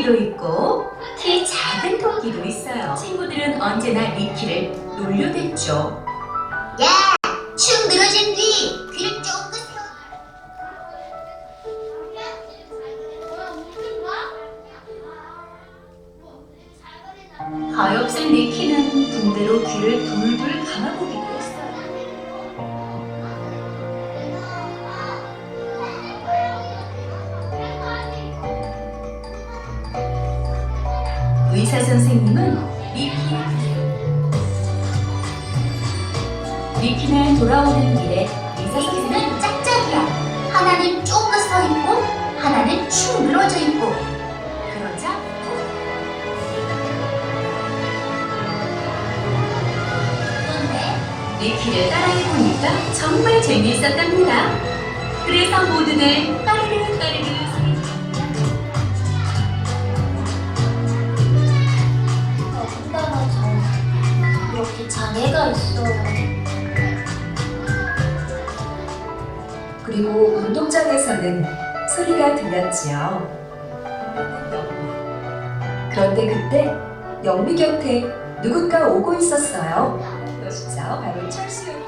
토끼도 있고 키 작은 토끼도 있어요. 친구들은 언제나 리키를 놀려댔죠. 야! 축 늘어진 귀! 귀를 조금 세워. 가엾은 리키는 붕대로 귀를 돌 의사 선생님은 미키. 미키는 돌아오는 길에 의사 선생님은 짝짝이야. 하나는 쫑긋 서 있고, 하나는 축 늘어져 있고. 그러자 그런데 미키를 따라해 보니까 정말 재미있었답니다. 그래서 모두들 까르르 까르르 장애가 있어요. 그리고 운동장에서는 소리가 들렸지요. 그런데 그때 영미 곁에 누군가 오고 있었어요. 그것이죠. 바로 철수였어요.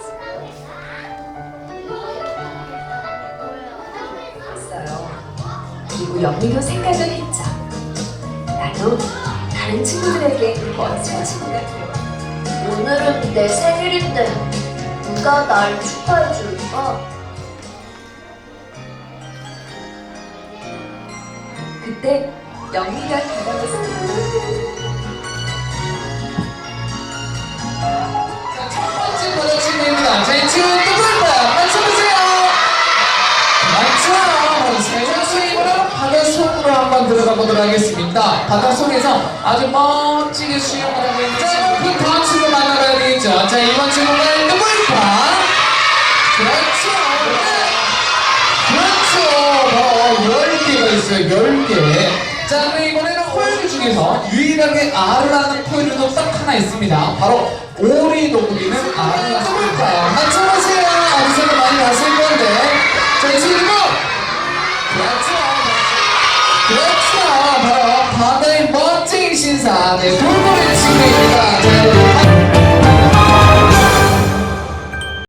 그리고 영미도 생각을 했죠. 나도 다른 친구들에게 멋진 친구가 되어 오늘은 내 생일인데 누가 날 축하해 줄까? 그때 영미가 다가왔어요. 자, 첫 번째 번호 친구입니다. 저희 친구 들어가 보도록 하겠습니다. 바다 속에서 아주 멋지게 그럼 다음 친구 만나봐야 되겠죠? 자, 이번 친구는 누구일까? 그렇죠. 네. 그렇죠. 바로 10개가 있어요. 10개. 자, 그럼 이번에는 코요리 중에서 유일하게 하는 코요리도 딱 하나 있습니다. 바로 오리 도구리는 R을 누굴까요? 맞춰보세요. 그렇죠. 바로 바다의 멋진 신사. 네, 돌고래 친구입니다. 자,